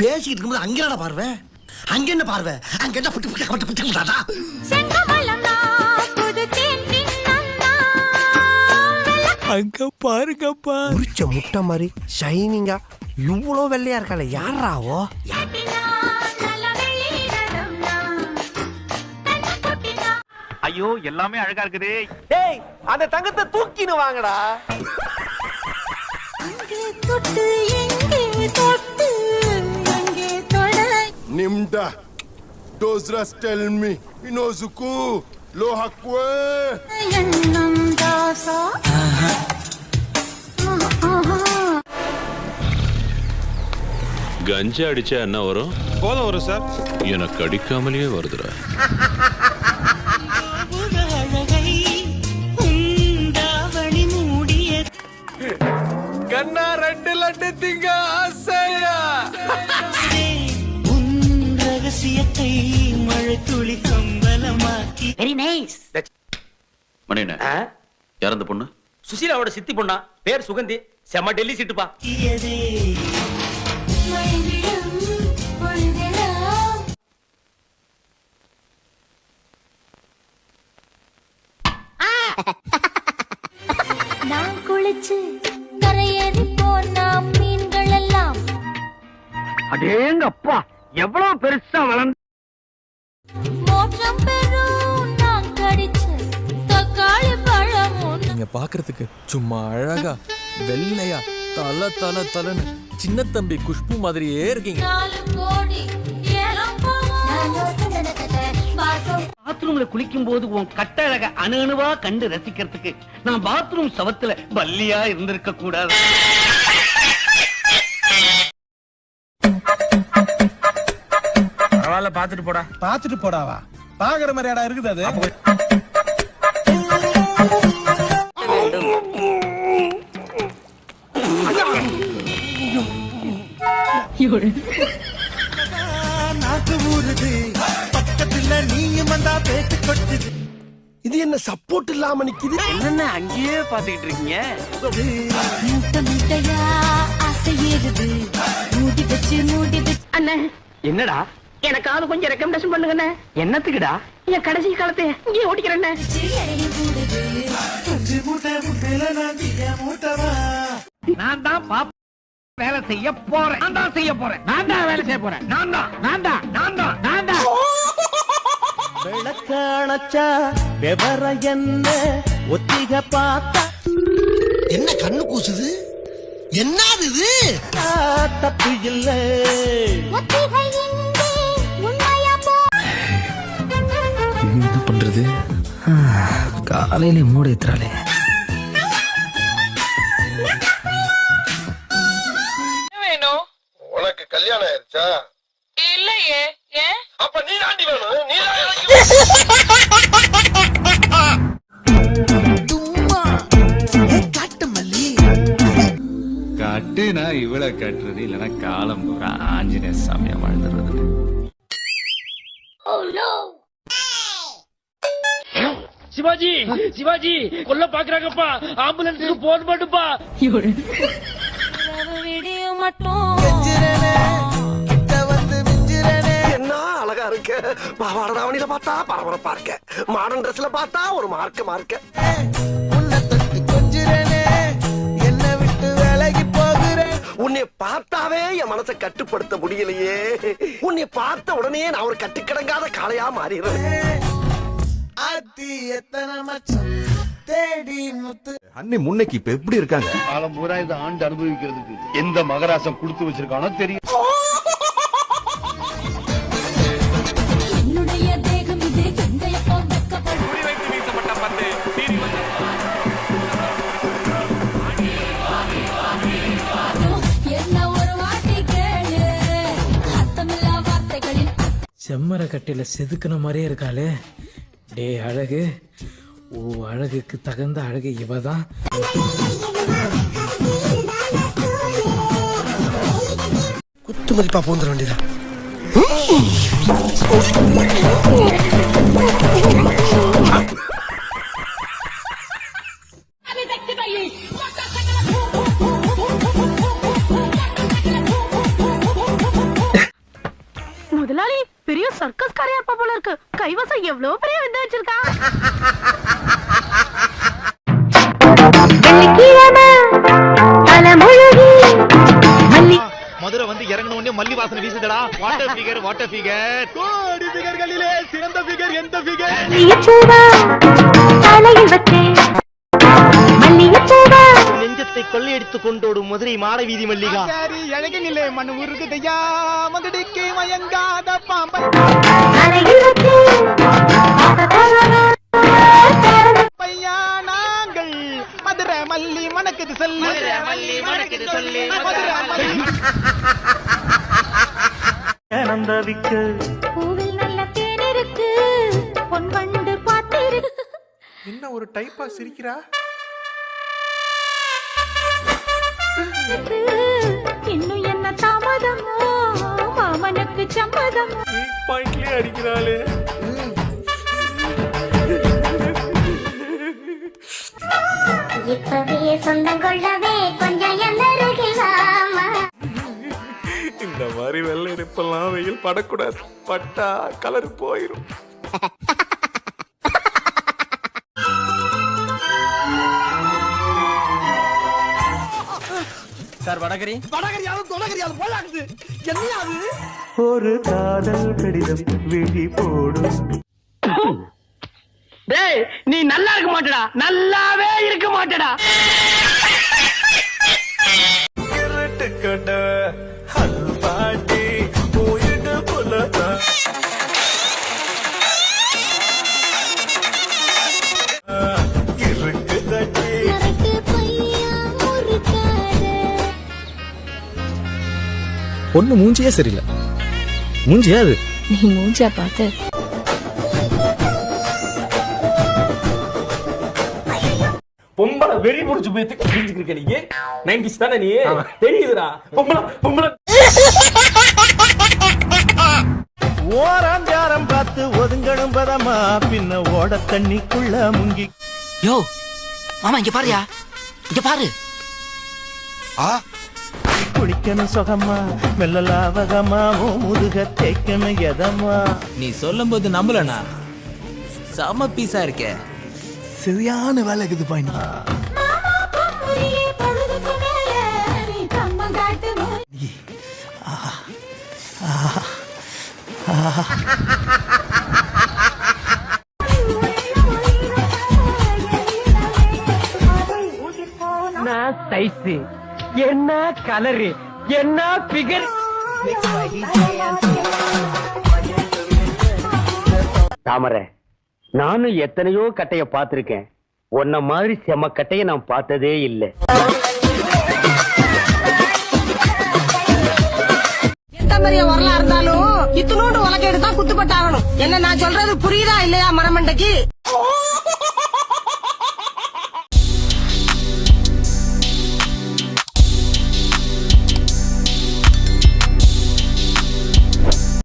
பேசிட்டு இருக்கும்போது அங்க என்னடா பார்வை? அங்க என்ன பார்வை? அங்க என்ன புட்டு புட்டு புட்டு புட்டு புட்டாடா? அங்க பாருங்கப்பா. உரிச்ச முட்டை மாதிரி ஷைனிங்கா இவ்வளோ வெள்ளையா இருக்காளே யாராவோ ஐயோ எல்லாமே அழகா இருக்குது. டேய் அந்த தங்கத்தை தூக்கின்னு வாங்கடா. Nimda. Those rats tell me. Inozuku. Lohakwe. கஞ்சா அடிச்சா என்ன வரும் போதும் வரும் சார் எனக்கு அடிக்காமலேயே வருதுடா கண்ணா ரெண்டு லட்டு திங்க ஆசையா வெரி நைஸ் மணியண்ணே யார் அந்த பொண்ணு? சுசீலாவோட சித்தி பொண்ணா? பேர் சுகந்தி. செம்ம டெல்லி சீட்டுப்பா. நான் குளிச்சு கரையேறி போனா மீன்கள் எல்லாம் அடேங்கப்பா எவ்வளவு பெருசா வளர்ந்து நீங்க பாக்குறதுக்கு சும்மா அழகா வெள்ளையா தல தல தலன்னு சின்ன தம்பி குஷ்பு மாதிரியே இருக்கீங்க. பாத்ரூம்ல குளிக்கும் போது உன் கட்டழக அணு அணுவா கண்டு ரசிக்கிறதுக்கு நான் பாத்ரூம் சவத்துல பல்லியா இருந்திருக்க கூடாது. பரவாயில்ல பாத்துட்டு போடா. பாத்துட்டு போடாவா? பாக்குற மாதிரி இடம் இருக்குது அது. இது என்ன சப்போர்ட் இல்லாம நிக்குது? என்ன அங்கேயே பாத்துக்கிட்டு இருக்கீங்க முட்டை முட்டையா ஆசை ஏறுது மூடி வச்சு மூடி வச்சு அண்ணே. என்னடா? எனக்காவது கொஞ்சம் ரெக்கமெண்டேஷன் பண்ணுங்கண்ணே. என்னத்துக்குடா? என் கடைசி காலத்தை இங்கே ஓடிக்கிறேண்ணே நான் தான் பாப்ப. வேலை செய்ய போறேன். நான் தான் செய்ய போறேன். நான் தான் வேலை செய்ய போறேன். நான் தான். நான் தான். நான் தான். நான் தான். விளக்காணச்சா விவர என்ன ஒத்திக பார்த்தா என்ன கண்ணு கூசுது? என்னது இது? தப்பு இல்லை. என்ன பண்றது? காலையில மூட ஏத்துறாளே இல்லையே ஏன் அப்ப நீ தாண்டி வேணும் நீ கட்டுனா இவளை கட்டுறது இல்லைன்னா காலம் பூரா ஆஞ்சநேய சாமியா வாழ்ந்துடுறது. சிவாஜி சிவாஜி கொல்ல பாக்குறாங்கப்பா. ஆம்புலன்ஸுக்கு போன் பண்ணுப்பா. விடியும் மட்டும். அழகா இருக்க. பாவாட தாவணியில பார்த்தா பரபரப்பா இருக்க. மாடர்ன் ட்ரெஸ்ல பார்த்தா ஒரு மார்க்க மார்க்க என்ன விட்டு விலகி போகிறேன் உன்னை பார்த்தாவே என் மனசை கட்டுப்படுத்த முடியலையே. உன்னை பார்த்த உடனே நான் ஒரு கட்டுக்கிடங்காத காளையா மாறிடுறேன். அன்னை முன்னைக்கு இப்ப எப்படி இருக்காங்க? காலம் பூரா இந்த ஆண்டு அனுபவிக்கிறதுக்கு எந்த மகராசம் கொடுத்து வச்சிருக்கானோ தெரியும். செம்மர கட்டையில செதுக்கின மாதிரியே இருக்காளே. டே அழகு. ஓ அழகுக்கு தகுந்த அழகு இவதான். குத்து மதிப்பா போந்துட வேண்டியதா? பாக்கு கைவசம் எவ்வளவு பெரிய வந்து மல்லி மதுரை வந்து இறங்கின உடனே மல்லி வாசனை வீசுதடா. வாட்டர் ஃபிகர் வாட்டர் ஃபிகர் கோடி ஃபிகர்களிலே சிறந்த ஃபிகர் எந்த ஃபிகர் மல்லிகைப்பூவா தலையில் வச்சேன் மல்லிகைப்பூவா நெஞ்சத்தை கொள்ளையடித்து கொண்டோடும் மதுரை மாட வீதி மல்லிகா. அழகினிலே மண் உருகுதையா மதுடிக்கு மயங்காத பாம்பை. பையா நாங்கள் மதுரை மல்லி மணக்குது சொல்லு. மல்லி மணக்குது சொல்லு. மதுரை மல்லி என்ன ஒரு டைப்பா சிரிக்கிறா? இன்னும் என்ன தாமதமோ? மாமனுக்கு சம்மதமோ? பாயிண்ட்லயே அடிக்கிறாளே. இப்பவே சொந்தம் கொள்ளவே கொஞ்சம் இந்த மாதிரி வெள்ளை எடுப்பெல்லாம் வெயில் படக்கூடாது. பட்டா கலர் போயிரும். வடகரி? வடகரியாலும் தொடகரியாலும் போலாக்குது என்னையா அது? ஒரு காதல் கடிதம் விழி போடும். டேய் நீ நல்லா இருக்க மாட்டடா. நல்லாவே இருக்க மாட்டடா. பொண்ணு மூஞ்சியே சரியில்லை. மூஞ்சியா அது? நீ மூஞ்சா பார்த்து. பொம்பளை வெறி புடிச்சு போய் புரிஞ்சுக்கிருக்க நீ. நைன்டிஸ் தானே நீ? தெரியுதுடா. பொம்பளை பொம்பளை. ஓராஞ்சாரம் பார்த்து ஒதுங்கணும் பதமா பின்ன ஓட தண்ணிக்குள்ள முங்கி. யோ மாமா இங்க பாருயா. இங்க பாரு. குளிக்கணும் சுகமா மெல்ல லாவகமா ஓ முதுக தேய்க்கணும் எதமா. நீ சொல்லும் போது நம்பலண்ணா. செம பீஸா இருக்கே. சரியான வேலை இருக்குது பாயிண்ட் என்ன கலரு. என்ன பிகர்? தாமரை நானும் எத்தனையோ கட்டைய பார்த்திருக்கேன். உன்ன மாதிரி செம கட்டைய நான் பார்த்ததே இல்லை. எந்த மாதிரி வரலா இருந்தாலும் இத்தனோண்டு உலக எடுத்தா குத்துப்பட்டாகணும். என்ன நான் சொல்றது புரியுதா இல்லையா மரமண்டைக்கு?